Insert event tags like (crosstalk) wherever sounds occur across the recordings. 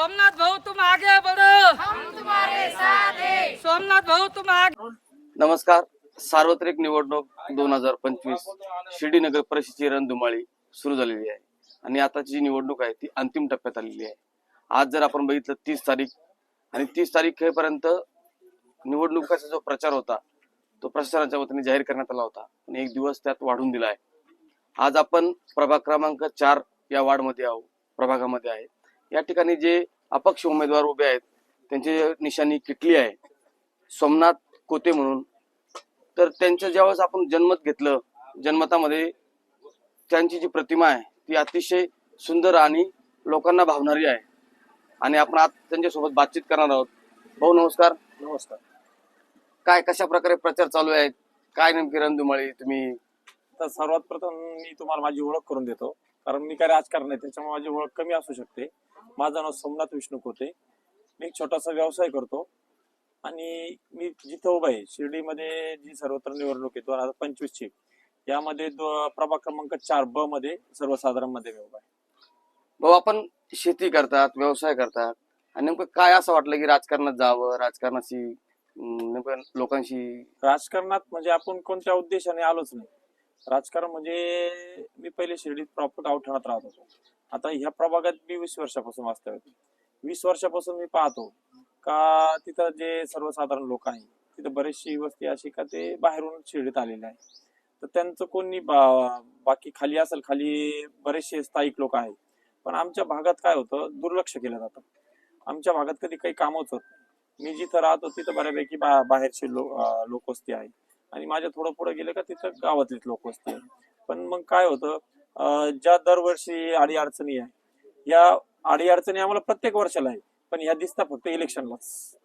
सोमनाथ भाऊ तुम आगे बढ़ो हम तुम्हारे साथ हैं। सोमनाथ भाऊ तुम आगे नमस्कार सार्वत्रिक निवडणूक दोन हजार पंचवीस शिर्डी नगर परिषदेची रणधुमाळी सुरू झालेली आहे. आणि आताची जी निवडणूक आहे ती अंतिम टप्प्यात आलेली आहे. आज जर आपण बघितलं तीस तारीख आणि तीस तारीखेपर्यंत निवडणुकाचा जो प्रचार होता तो प्रशासनाच्या वतीने जाहीर करण्यात आला होता. आणि एक दिवस त्यात वाढून दिला आहे. आज आपण प्रभाग क्रमांक चार या वार्डमध्ये आहोत प्रभागामध्ये आहे. या ठिकाणी जे अपक्ष उमेदवार उभे आहेत त्यांची निशाणी किटली आहे. सोमनाथ कोते म्हणून. तर त्यांचं ज्यावेळेस आपण जन्मत घेतलं जन्मतामध्ये त्यांची जी प्रतिमा आहे ती अतिशय सुंदर आणि लोकांना भावणारी आहे. आणि आपण आज त्यांच्यासोबत बातचीत करणार आहोत. भाऊ नमस्कार. नमस्कार. काय कशा प्रकारे प्रचार चालू आहे? काय नेमकी रणधुमाळी तुम्ही? तर सर्वात प्रथम मी तुम्हाला माझी ओळख करून देतो. कारण मी काय राजकारण आहे त्याच्यामुळे माझी ओळख कमी असू शकते. माझं नाव सोमनाथ विष्णू होते मी एक छोटासा व्यवसाय करतो. आणि मी जिथं उभा आहे शिर्डीमध्ये जी सर्वत्र निवडणूक आहे दोन हजार पंचवीस ची यामध्ये प्रभाग क्रमांक चार ब मध्ये सर्वसाधारणमध्ये मी उभा आहे. भाऊ आपण शेती करतात व्यवसाय करतात. आणि नेमकं काय असं वाटलं की राजकारणात जावं राजकारणाशी अं, नेमकं लोकांशी? राजकारणात म्हणजे आपण कोणत्या उद्देशाने आलोच नाही. राजकारण म्हणजे मी पहिले शिर्डीत प्रॉपर गावठाणात राहत होतो. आता ह्या प्रभागात मी वीस वर्षापासून वास्तव्य वीस वर्षापासून मी पाहतो का तिथं जे सर्वसाधारण लोक आहे तिथं बरेचशी वस्ती अशी का ते बाहेरून शिर्डीत आलेले आहे तर त्यांचं कोणी बा- बाकी खाली असेल खाली बरेचसे स्थायिक लोक आहेत. पण आमच्या भागात काय होतं दुर्लक्ष केलं जातं. आमच्या भागात कधी काही कामच होत मी जिथं राहतो तिथं बऱ्यापैकी बा- बाहेरचे लो लोकवस्ती आहे आणि माझ्या थोडं पुढे गेलं का तिथं गावातलीच लोकवस्ती आहे पण मग काय होतं ज्या दरवर्षी अडी अडचणी आहे या अडी अडचणी आम्हाला प्रत्येक वर्षाला आहे पण ह्या दिसतात फक्त इलेक्शनलाच.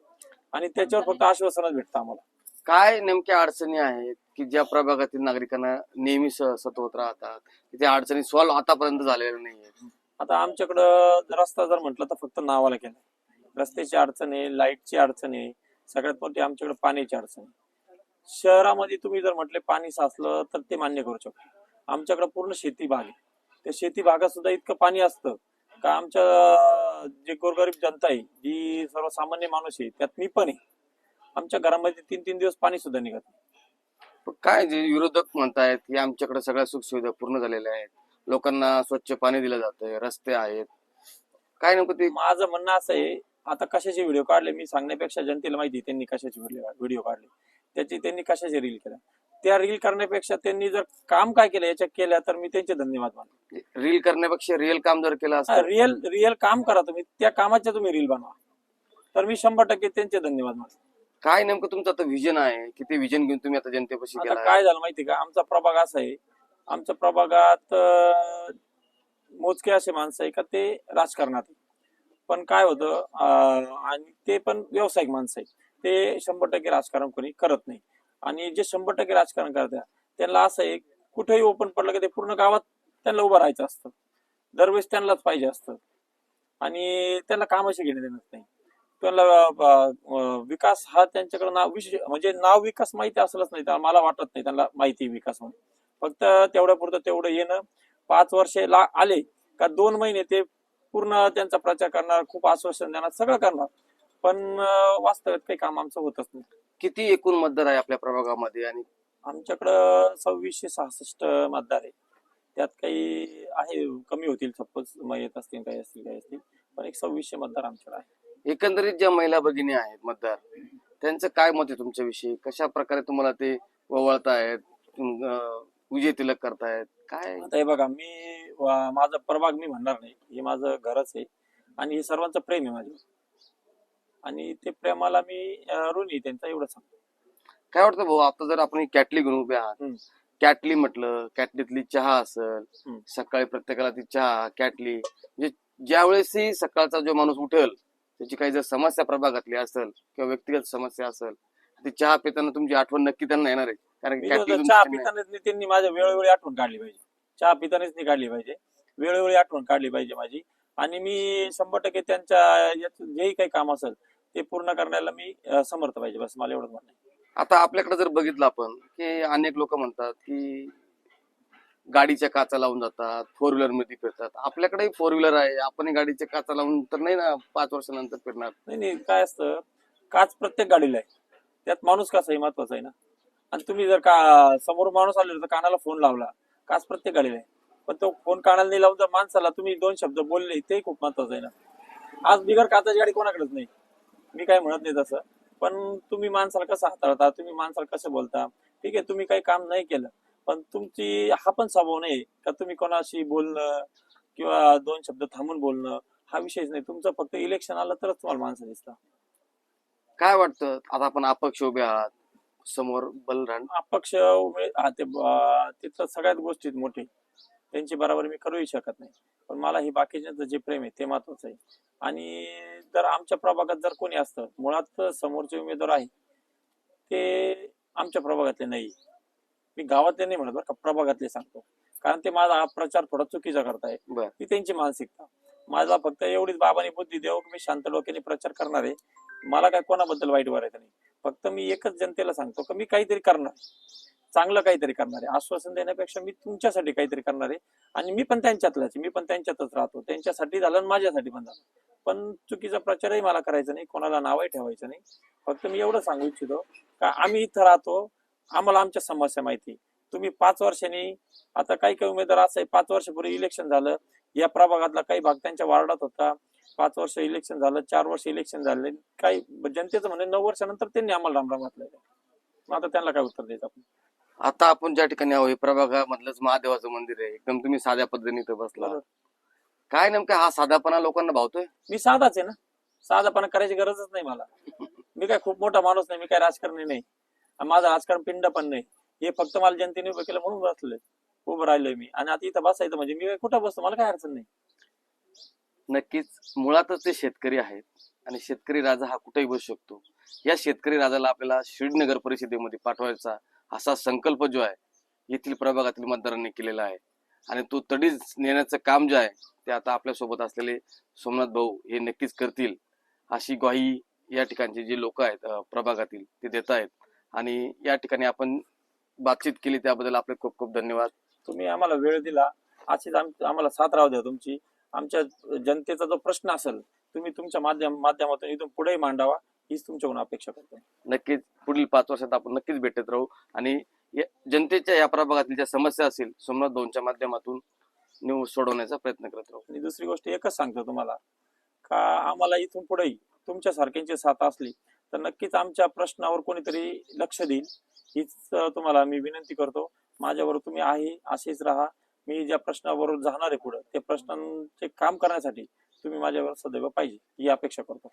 आणि त्याच्यावर फक्त आश्वासनच भेटतं आम्हाला. काय नेमक्या अडचणी आहेत की ज्या प्रभागातील नागरिकांना नेहमी स- सतवत राहतात की त्या अडचणी सॉल्व्ह आतापर्यंत झालेल्या नाहीये आता आमच्याकडं जर रस्ता जर म्हटलं तर फक्त नावाला केलाय. रस्त्याची अडचण आहे लाईटची अडचण आहे सगळ्यात मोठी आमच्याकडे पाण्याची अडचण आहे. शहरामध्ये तुम्ही जर म्हटले पाणी साचलं तर ते मान्य करू शकतो. आमच्याकडे पूर्ण शेती भाग आहे. त्या शेती भागात सुद्धा इतकं पाणी असतं का आमच्या जे गोरगरीब जनता आहे जी सर्वसामान्य माणूस आहे त्यात मी पण आहे. आमच्या घरामध्ये तीन तीन दिवस पाणी सुद्धा निघत नाही. काय जे विरोधक म्हणतायत की आमच्याकडे सगळ्या सुखसुविधा पूर्ण झालेल्या आहेत. लोकांना स्वच्छ पाणी दिलं जातंय रस्ते आहेत. काय नेमकं ते? माझं म्हणणं असं आहे आता कशाचे व्हिडिओ काढले? मी सांगण्यापेक्षा जनतेला माहिती त्यांनी कशाचे व्हिडिओ काढले? त्याची त्यांनी कशाचे रील केल्या? त्या रील करण्यापेक्षा त्यांनी जर काम काय केलं याच्या केल्या तर मी त्यांचे धन्यवाद मानतो. रील करण्यापेक्षा रिअल काम जर केलं असतं. रिअल रिअल काम करा तुम्ही. त्या कामाचे तुम्ही रील बनवा. तर मी शंभर टक्के त्यांचे धन्यवाद मानतो. काय नेमकं तुमचं आता विजन आहे? की ते विजन घेऊन तुम्ही आता जनतेपाशी आता गेला काय झालं माहिती का? आमचा प्रभाग असा आहे. आमच्या प्रभागात अं, मोजके असे माणसं आहे का ते राजकारणात आहे. पण काय होतं अं, आणि ते पण व्यावसायिक माणसं आहे ते शंभर टक्के राजकारण कोणी करत नाही. आणि जे शंभर टक्के राजकारण करतात त्यांना असं आहे कुठेही ओपन पडलं की ते पूर्ण गावात त्यांना उभं राहायचं असतं. दरवेळेस त्यांनाच पाहिजे असतं. आणि त्यांना कामाशी घेणे देणार नाही. त्यांना विकास हा त्यांच्याकडे नाव विशेष म्हणजे नाव विकास माहिती असलंच नाही मला वाटत नाही त्यांना माहिती आहे विकास म्हणून. फक्त तेवढ्या पुरतं तेवढं येणं पाच वर्षे ला आले का दोन महिने ते पूर्ण त्यांचा प्रचार करणार खूप आश्वासन देणार सगळं करणार. पण वास्तव्यात काही काम आमचं होतच नाही. किती एकूण मतदार आहे आपल्या प्रभागामध्ये? आणि आमच्याकडं सव्वीसशे सहासष्ट मतदार आहे. त्यात काही आहे कमी होतील सपोज येत असतील काही असतील काही असतील. पण एक सव्वीसशे मतदार आमच्याकडे आहे. एकंदरीत ज्या महिला भगिनी आहेत मतदार त्यांचं काय मत आहे तुमच्याविषयी? कशा प्रकारे तुम्हाला ते अं, विजय तिलक करतायत? काय? आता हे बघा मी वा- माझा प्रभाग मी म्हणणार नाही. हे माझं घरच आहे. आणि हे सर्वांचं प्रेम आहे माझं आणि ते प्रेमाला मी अं, ऋणी आहे त्यांचा एवढं सांगतो. काय वाटतं भाऊ आता जर आपण ही कॅटली घेऊन उभे आहात हम्म. कॅटली म्हटलं कॅटलीतली चहा असेल हम्म. सकाळी प्रत्येकाला ती चहा कॅटली म्हणजे ज्यावेळेसही सकाळचा जो माणूस उठेल त्याची काही जर समस्या प्रभागातली असेल किंवा व्यक्तिगत समस्या असेल ती चहा पिताना तुमची आठवण नक्की त्यांना येणार आहे. कारण की मी कॅटली म्हणतो, चहा तुमची- पितानाच त्यांनी माझ्या वेळोवेळी आठवण काढली पाहिजे. चहा पितानाच नाही काढली पाहिजे. वेळोवेळी आठवण काढली पाहिजे माझी. आणि मी शंभर टक्के त्यांच्या यात जेही काही काम असेल ते पूर्ण करण्याला मी समर्थ पाहिजे बस मला एवढंच म्हणणं आहे. आता आपल्याकडे जर बघितलं आपण की अनेक लोक म्हणतात की गाडीच्या काचा लावून जातात फोर व्हीलरमध्ये फिरतात. आपल्याकडे फोर व्हीलर आहे आपण गाडीच्या काचा लावून तर नाही ना पाच वर्षानंतर फिरणार? नाही नाही काय असतं काच प्रत्येक गाडीला आहे. त्यात माणूस कसा आहे महत्त्वाचा आहे ना. आणि तुम्ही जर का समोर माणूस आले तर कानाला फोन लावला काच प्रत्येक गाडीला आहे. पण तो फोन कानाला नाही लावून जर माणसाला तुम्ही दोन शब्द बोलले ते खूप महत्वाचं आहे ना. आज बिगर काचाची गाडी कोणाकडेच नाही. मी काय म्हणत नाही तसं. पण तुम्ही माणसाला कसं हाताळता? तुम्ही माणसाला कसं बोलता? ठीक आहे तुम्ही काही काम नाही केलं. पण तुमची हा पण स्वभाव नाही का तुम्ही कोणाशी बोलणं किंवा दोन शब्द थांबून बोलणं हा विषयच नाही. तुमचं फक्त इलेक्शन आलं तरच तुम्हाला माणसं दिसतात. काय वाटतं? आता आपण अपक्ष उभे आहात. समोर बलरान अपक्ष हा, ते ब- तिथं सगळ्यात गोष्टीत मोठी. त्यांची बरोबर मी करूही शकत नाही. पण मला हे बाकीच्यांचं जे प्रेम आहे ते महत्वाचं आहे. आणि जर आमच्या प्रभागात जर कोणी असतं मुळात समोरचे उमेदवार आहे ते आमच्या प्रभागातले नाही. मी गावातले नाही म्हणत बरं का प्रभागातले सांगतो. कारण ते माझा हा प्रचार थोडा चुकीचा करताय बर. ती त्यांची मानसिकता. माझा फक्त एवढीच बाबांनी बुद्धी की मी शांत डोक्याने प्रचार करणार आहे. मला काय कोणाबद्दल वाईट वाटायचं नाही. फक्त मी एकच जनतेला सांगतो की मी काहीतरी करणार चांगलं काहीतरी करणार आहे. आश्वासन देण्यापेक्षा मी तुमच्यासाठी काहीतरी करणार आहे. आणि मी पण त्यांच्यातलाच मी पण त्यांच्यातच राहतो. त्यांच्यासाठी झालं आणि माझ्यासाठी पण झालं. पण चुकीचा प्रचारही मला करायचा नाही. कोणाला नावही ठेवायचं नाही. फक्त मी एवढं सांगू इच्छितो का आम्ही इथं राहतो. आम्हाला आमच्या समस्या माहिती तुम्ही पाच वर्षांनी आता काही काही उमेदवार असं आहे पाच वर्षापूर्वी इलेक्शन झालं. या प्रभागातला काही भाग त्यांच्या वार्डात होता. पाच वर्ष इलेक्शन झालं चार वर्ष इलेक्शन झाले. काही जनतेचं म्हणजे नऊ वर्षानंतर त्यांनी आम्हाला रामराम घातलेलं मग आता त्यांना काय उत्तर द्यायचं आपण? आता आपण ज्या ठिकाणी आहोत हे प्रभागामधलंच महादेवाचं मंदिर आहे. एकदम तुम्ही साध्या पद्धतीने इथं बसला. बरोबर. काय नेमका हा साधापणा लोकांना भावतोय? मी साधाच आहे ना. साधापणा करायची गरजच नाही मला. (laughs) मी काय खूप मोठा माणूस नाही मी काय राजकारणी नाही. आणि माझं राजकारण पिंड पण नाही. हे फक्त मला जनतेने उभं केलं म्हणून बसलोय. उभं राहिलोय मी. आणि आता इथं बसायचं म्हणजे मी काय कुठं बसतो? मला काय अडचण नाही. नक्कीच मुळातच ते शेतकरी आहेत. आणि शेतकरी राजा हा कुठेही बसू शकतो. या शेतकरी राजाला आपल्याला शिवनगर परिषदेमध्ये पाठवायचा असा संकल्प जो आहे येथील प्रभागातील मतदारांनी केलेला आहे. आणि तो तडीच नेण्याचं काम जे आहे ते आता आपल्यासोबत असलेले सोमनाथ भाऊ हे नक्कीच करतील अशी ग्वाही या ठिकाणचे जे लोक आहेत प्रभागातील ते देत आहेत. आणि या ठिकाणी आपण बातचीत केली त्याबद्दल आपले खूप खूप धन्यवाद. तुम्ही आम्हाला वेळ दिला. अशीच आम्हाला साथ राहू द्या तुमची. आमच्या जनतेचा जो प्रश्न असेल तुम्ही तुमच्या माध्यम माध्यमातून इथून पुढेही मांडावा. हीच तुमच्याकडून अपेक्षा करतो नक्कीच. पुढील पाच वर्षात आपण नक्कीच भेटत राहू. आणि या- जनतेच्या या प्रभागातील ज्या समस्या असतील सोमनाथ भाऊंच्या माध्यमातून न्यूज सोडवण्याचा प्रयत्न करत राहू. आणि दुसरी गोष्ट एकच सांगतो तुम्हाला. का आम्हाला इथून पुढेही तुमच्या सारख्यांची साथ असली तर नक्कीच आमच्या प्रश्नावर कोणीतरी लक्ष देईल. हीच तुम्हाला मी विनंती करतो. माझ्यावर तुम्ही आहे असेच राहा. मी ज्या प्रश्नावर जाणार आहे पुढे ते प्रश्नांचे काम करण्यासाठी तुम्ही माझ्यावर सदैव पाहिजे ही अपेक्षा करतो.